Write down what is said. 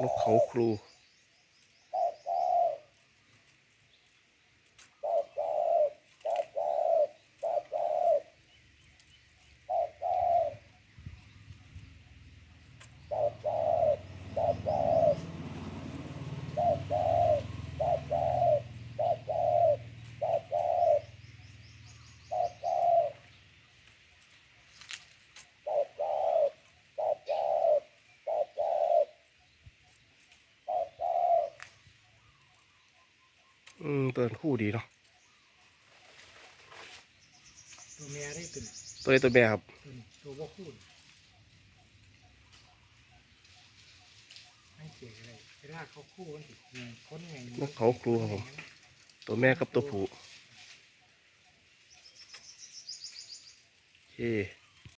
ลูกเขาครู อืมตัวนั้นคู่ดีเนาะตัวแม่ได้ตัวนี้ตัวนี้ตัวแม่ครับตัวนี้ตัวบ่คูณให้เกี่ยวอะไรเวลาเขาคู่กันสิแม่นคนไงนกเขาครูครับผมตัวแม่กับตัวผู้โอเค